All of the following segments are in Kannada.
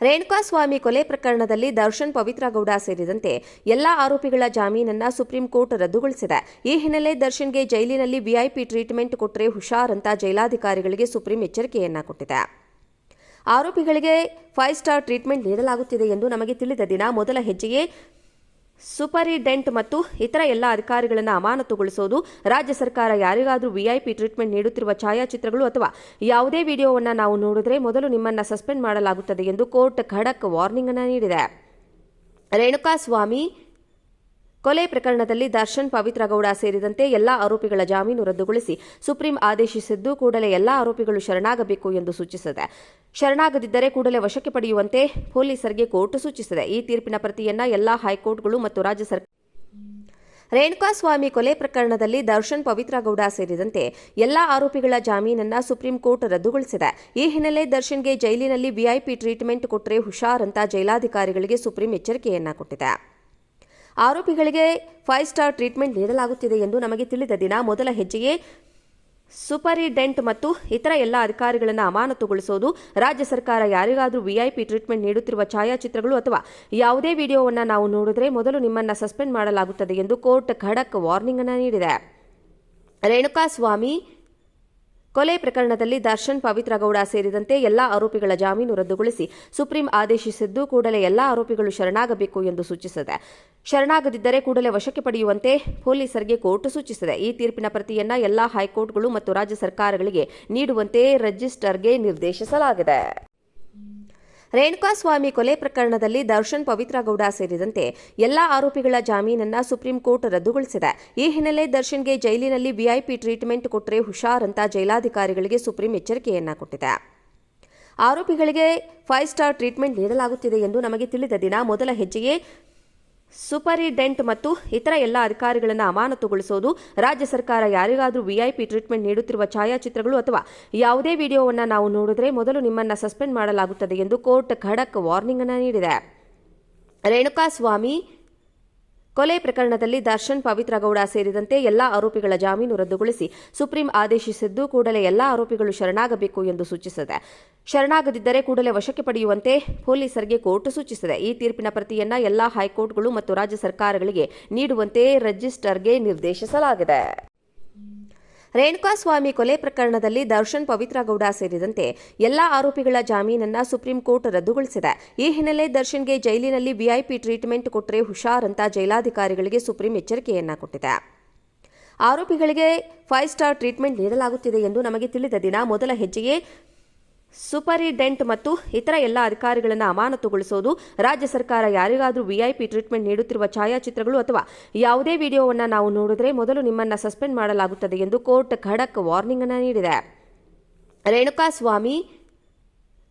ರೇಣುಕಾಸ್ವಾಮಿ ಕೊಲೆ ಪ್ರಕರಣದಲ್ಲಿ ದರ್ಶನ್ ಪವಿತ್ರಗೌಡ ಸೇರಿದಂತೆ ಎಲ್ಲಾ ಆರೋಪಿಗಳ ಜಾಮೀನನ್ನ ಸುಪ್ರೀಂ ಕೋರ್ಟ್ ರದ್ದುಗೊಳಿಸಿದೆ. ಈ ಹಿನ್ನೆಲೆ ದರ್ಶನ್ಗೆ ಜೈಲಿನಲ್ಲಿ ವಿಐಪಿ ಟ್ರೀಟ್ಮೆಂಟ್ ಕೊಟ್ಟರೆ ಹುಷಾರ್ ಅಂತ ಜೈಲಾಧಿಕಾರಿಗಳಿಗೆ ಸುಪ್ರೀಂ ಎಚ್ಚರಿಕೆಯನ್ನ ಕೊಟ್ಟಿದೆ. ಆರೋಪಿಗಳಿಗೆ ಫೈವ್ ಸ್ಟಾರ್ ಟ್ರೀಟ್ಮೆಂಟ್ ನೀಡಲಾಗುತ್ತಿದೆ ಎಂದು ನಮಗೆ ತಿಳಿದ ದಿನ ಮೊದಲ ಹೆಜ್ಜೆಯೇ ಸೂಪರಿಡೆಂಟ್ ಮತ್ತು ಇತರ ಎಲ್ಲ ಅಧಿಕಾರಿಗಳನ್ನು ಅಮಾನತುಗೊಳಿಸೋದು, ರಾಜ್ಯ ಸರ್ಕಾರ ಯಾರಿಗಾದರೂ ವಿಐಪಿ ಟ್ರೀಟ್ಮೆಂಟ್ ನೀಡುತ್ತಿರುವ ಛಾಯಾಚಿತ್ರಗಳು ಅಥವಾ ಯಾವುದೇ ವಿಡಿಯೋವನ್ನು ನಾವು ನೋಡಿದ್ರೆ ಮೊದಲು ನಿಮ್ಮನ್ನು ಸಸ್ಪೆಂಡ್ ಮಾಡಲಾಗುತ್ತದೆ ಎಂದು ಕೋರ್ಟ್ ಖಡಕ್ ವಾರ್ನಿಂಗ್ ಅನ್ನು ನೀಡಿದೆ. ರೇಣುಕಾಸ್ವಾಮಿ ಕೊಲೆ ಪ್ರಕರಣದಲ್ಲಿ ದರ್ಶನ್ ಪವಿತ್ರ ಗೌಡ ಸೇರಿದಂತೆ ಎಲ್ಲಾ ಆರೋಪಿಗಳ ಜಾಮೀನು ರದ್ದುಗೊಳಿಸಿ ಸುಪ್ರೀಂ ಆದೇಶಿಸಿದ್ದು ಕೂಡಲೇ ಎಲ್ಲಾ ಆರೋಪಿಗಳು ಶರಣಾಗಬೇಕು ಎಂದು ಸೂಚಿಸಿದೆ. ಶರಣಾಗದಿದ್ದರೆ ಕೂಡಲೇ ವಶಕ್ಕೆ ಪಡೆಯುವಂತೆ ಪೊಲೀಸರಿಗೆ ಕೋರ್ಟ್ ಸೂಚಿಸಿದೆ. ಈ ತೀರ್ಪಿನ ಪ್ರತಿಯನ್ನ ಎಲ್ಲಾ ಹೈಕೋರ್ಟ್ಗಳು ಮತ್ತು ರಾಜ್ಯ ಸರ್ಕಾರ ರೇಣುಕಾಸ್ವಾಮಿ ಕೊಲೆ ಪ್ರಕರಣದಲ್ಲಿ ದರ್ಶನ್ ಪವಿತ್ರ ಗೌಡ ಸೇರಿದಂತೆ ಎಲ್ಲಾ ಆರೋಪಿಗಳ ಜಾಮೀನನ್ನ ಸುಪ್ರೀಂ ಕೋರ್ಟ್ ರದ್ದುಗೊಳಿಸಿದೆ. ಈ ಹಿನ್ನೆಲೆ ದರ್ಶನ್ಗೆ ಜೈಲಿನಲ್ಲಿ ವಿಐಪಿ ಟ್ರೀಟ್ಮೆಂಟ್ ಕೊಟ್ಟರೆ ಹುಷಾರ್ ಅಂತ ಜೈಲಾಧಿಕಾರಿಗಳಿಗೆ ಸುಪ್ರೀಂ ಎಚ್ಚರಿಕೆಯನ್ನ ಕೊಟ್ಟಿದೆ. ಆರೋಪಿಗಳಿಗೆ ಫೈವ್ ಸ್ಟಾರ್ ಟ್ರೀಟ್ಮೆಂಟ್ ನೀಡಲಾಗುತ್ತಿದೆ ಎಂದು ನಮಗೆ ತಿಳಿದ ದಿನ ಮೊದಲ ಹೆಜ್ಜೆಯೇ ಸೂಪರಿಡೆಂಟ್ ಮತ್ತು ಇತರ ಎಲ್ಲ ಅಧಿಕಾರಿಗಳನ್ನು ಅಮಾನತುಗೊಳಿಸೋದು, ರಾಜ್ಯ ಸರ್ಕಾರ ಯಾರಿಗಾದರೂ ವಿಐಪಿ ಟ್ರೀಟ್ಮೆಂಟ್ ನೀಡುತ್ತಿರುವ ಛಾಯಾಚಿತ್ರಗಳು ಅಥವಾ ಯಾವುದೇ ವಿಡಿಯೋವನ್ನು ನಾವು ನೋಡಿದರೆ ಮೊದಲು ನಿಮ್ಮನ್ನು ಸಸ್ಪೆಂಡ್ ಮಾಡಲಾಗುತ್ತದೆ ಎಂದು ಕೋರ್ಟ್ ಖಡಕ್ ವಾರ್ನಿಂಗ್ ಅನ್ನು ನೀಡಿದೆ. ರೇಣುಕಾಸ್ವಾಮಿ ಕೊಲೆ ಪ್ರಕರಣದಲ್ಲಿ ದರ್ಶನ್, ಪವಿತ್ರಗೌಡ ಸೇರಿದಂತೆ ಎಲ್ಲಾ ಆರೋಪಿಗಳ ಜಾಮೀನು ರದ್ದುಗೊಳಿಸಿ ಸುಪ್ರೀಂ ಆದೇಶಿಸಿದ್ದು ಕೂಡಲೇ ಎಲ್ಲಾ ಆರೋಪಿಗಳು ಶರಣಾಗಬೇಕು ಎಂದು ಸೂಚಿಸಿದೆ. ಶರಣಾಗದಿದ್ದರೆ ಕೂಡಲೇ ವಶಕ್ಕೆ ಪಡೆಯುವಂತೆ ಪೊಲೀಸರಿಗೆ ಕೋರ್ಟ್ ಸೂಚಿಸಿದೆ. ಈ ತೀರ್ಪಿನ ಪ್ರತಿಯನ್ನ ಎಲ್ಲಾ ಹೈಕೋರ್ಟ್ಗಳು ಮತ್ತು ರಾಜ್ಯ ಸರ್ಕಾರಗಳಿಗೆ ನೀಡುವಂತೆ ರಿಜಿಸ್ಟರ್ಗೆ ನಿರ್ದೇಶಿಸಲಾಗಿದೆ. ರೇಣುಕಾಸ್ವಾಮಿ ಕೊಲೆ ಪ್ರಕರಣದಲ್ಲಿ ದರ್ಶನ್ ಪವಿತ್ರ ಗೌಡ ಸೇರಿದಂತೆ ಎಲ್ಲಾ ಆರೋಪಿಗಳ ಜಾಮೀನನ್ನ ಸುಪ್ರೀಂ ಕೋರ್ಟ್ ರದ್ದುಗೊಳಿಸಿದೆ. ಈ ಹಿನ್ನೆಲೆ ದರ್ಶನ್ಗೆ ಜೈಲಿನಲ್ಲಿ ವಿಐಪಿ ಟ್ರೀಟ್ಮೆಂಟ್ ಕೊಟ್ಟರೆ ಹುಷಾರ್ ಅಂತ ಜೈಲಾಧಿಕಾರಿಗಳಿಗೆ ಸುಪ್ರೀಂ ಎಚ್ಚರಿಕೆಯನ್ನ ಕೊಟ್ಟಿದೆ. ಆರೋಪಿಗಳಿಗೆ ಫೈವ್ ಸ್ಟಾರ್ ಟ್ರೀಟ್ಮೆಂಟ್ ನೀಡಲಾಗುತ್ತಿದೆ ಎಂದು ನಮಗೆ ತಿಳಿದ ದಿನ ಮೊದಲ ಹೆಜ್ಜೆಯೇ ಸೂಪರಿಡೆಂಟ್ ಮತ್ತು ಇತರ ಎಲ್ಲ ಅಧಿಕಾರಿಗಳನ್ನು ಅಮಾನತುಗೊಳಿಸೋದು, ರಾಜ್ಯ ಸರ್ಕಾರ ಯಾರಿಗಾದರೂ ವಿಐಪಿ ಟ್ರೀಟ್ಮೆಂಟ್ ನೀಡುತ್ತಿರುವ ಛಾಯಾಚಿತ್ರಗಳು ಅಥವಾ ಯಾವುದೇ ವಿಡಿಯೋವನ್ನು ನಾವು ನೋಡಿದರೆ ಮೊದಲು ನಿಮ್ಮನ್ನು ಸಸ್ಪೆಂಡ್ ಮಾಡಲಾಗುತ್ತದೆ ಎಂದು ಕೋರ್ಟ್ ಖಡಕ್ ವಾರ್ನಿಂಗ್ ಅನ್ನು ನೀಡಿದೆ. ರೇಣುಕಾಸ್ವಾಮಿ ಕೊಲೆ ಪ್ರಕರಣದಲ್ಲಿ ದರ್ಶನ್ ಪವಿತ್ರ ಗೌಡ ಸೇರಿದಂತೆ ಎಲ್ಲಾ ಆರೋಪಿಗಳ ಜಾಮೀನು ರದ್ದುಗೊಳಿಸಿ ಸುಪ್ರೀಂ ಆದೇಶಿಸಿದ್ದು ಕೂಡಲೇ ಎಲ್ಲಾ ಆರೋಪಿಗಳು ಶರಣಾಗಬೇಕು ಎಂದು ಸೂಚಿಸಿದೆ. ಶರಣಾಗದಿದ್ದರೆ ಕೂಡಲೇ ವಶಕ್ಕೆ ಪಡೆಯುವಂತೆ ಪೊಲೀಸರಿಗೆ ಕೋರ್ಟ್ ಸೂಚಿಸಿದೆ. ಈ ತೀರ್ಪಿನ ಪ್ರತಿಯನ್ನ ಎಲ್ಲಾ ಹೈಕೋರ್ಟ್ಗಳು ಮತ್ತು ರಾಜ್ಯ ಸರ್ಕಾರಗಳಿಗೆ ನೀಡುವಂತೆ ರಿಜಿಸ್ಟರ್ಗೆ ನಿರ್ದೇಶಿಸಲಾಗಿದೆ. ರೇಣುಕಾಸ್ವಾಮಿ ಕೊಲೆ ಪ್ರಕರಣದಲ್ಲಿ ದರ್ಶನ್ ಪವಿತ್ರ ಗೌಡ ಸೇರಿದಂತೆ ಎಲ್ಲಾ ಆರೋಪಿಗಳ ಜಾಮೀನನ್ನು ಸುಪ್ರೀಂ ಕೋರ್ಟ್ ರದ್ದುಗೊಳಿಸಿದೆ. ಈ ಹಿನ್ನೆಲೆ ದರ್ಶನ್ಗೆ ಜೈಲಿನಲ್ಲಿ ವಿಐಪಿ ಟ್ರೀಟ್ಮೆಂಟ್ ಕೊಟ್ಟರೆ ಹುಷಾರ್ ಅಂತ ಜೈಲಾಧಿಕಾರಿಗಳಿಗೆ ಸುಪ್ರೀಂ ಎಚ್ಚರಿಕೆಯನ್ನ ಕೊಟ್ಟಿದೆ. ಆರೋಪಿಗಳಿಗೆ ಫೈವ್ ಸ್ಟಾರ್ ಟ್ರೀಟ್ಮೆಂಟ್ ನೀಡಲಾಗುತ್ತಿದೆ ಎಂದು ನಮಗೆ ತಿಳಿದ ದಿನ ಮೊದಲ ಹೆಜ್ಜೆಯೇ ಸೂಪರಿಡೆಂಟ್ ಮತ್ತು ಇತರ ಎಲ್ಲ ಅಧಿಕಾರಿಗಳನ್ನು ಅಮಾನತುಗೊಳಿಸೋದು, ರಾಜ್ಯ ಸರ್ಕಾರ ಯಾರಿಗಾದರೂ ವಿಐಪಿ ಟ್ರೀಟ್ಮೆಂಟ್ ನೀಡುತ್ತಿರುವ ಛಾಯಾಚಿತ್ರಗಳು ಅಥವಾ ಯಾವುದೇ ವಿಡಿಯೋವನ್ನು ನಾವು ನೋಡಿದರೆ ಮೊದಲು ನಿಮ್ಮನ್ನು ಸಸ್ಪೆಂಡ್ ಮಾಡಲಾಗುತ್ತದೆ ಎಂದು ಕೋರ್ಟ್ ಖಡಕ್ ವಾರ್ನಿಂಗ್ ಅನ್ನು ನೀಡಿದೆ. ರೇಣುಕಾಸ್ವಾಮಿ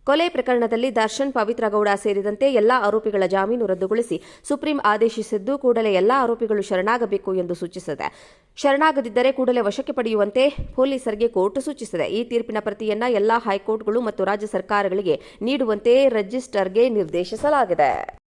ಕೊಲೆ ಪ್ರಕರಣದಲ್ಲಿ ದರ್ಶನ್, ಪವಿತ್ರ ಗೌಡ ಸೇರಿದಂತೆ ಎಲ್ಲಾ ಆರೋಪಿಗಳ ಜಾಮೀನು ರದ್ದುಗೊಳಿಸಿ ಸುಪ್ರೀಂ ಆದೇಶಿಸಿದ್ದು ಕೂಡಲೇ ಎಲ್ಲಾ ಆರೋಪಿಗಳು ಶರಣಾಗಬೇಕು ಎಂದು ಸೂಚಿಸಿದೆ. ಶರಣಾಗದಿದ್ದರೆ ಕೂಡಲೇ ವಶಕ್ಕೆ ಪಡೆಯುವಂತೆ ಪೊಲೀಸರಿಗೆ ಕೋರ್ಟ್ ಸೂಚಿಸಿದೆ. ಈ ತೀರ್ಪಿನ ಪ್ರತಿಯನ್ನ ಎಲ್ಲಾ ಹೈಕೋರ್ಟ್ಗಳು ಮತ್ತು ರಾಜ್ಯ ಸರ್ಕಾರಗಳಿಗೆ ನೀಡುವಂತೆ ರಿಜಿಸ್ಟರ್ಗೆ ನಿರ್ದೇಶಿಸಲಾಗಿದೆ.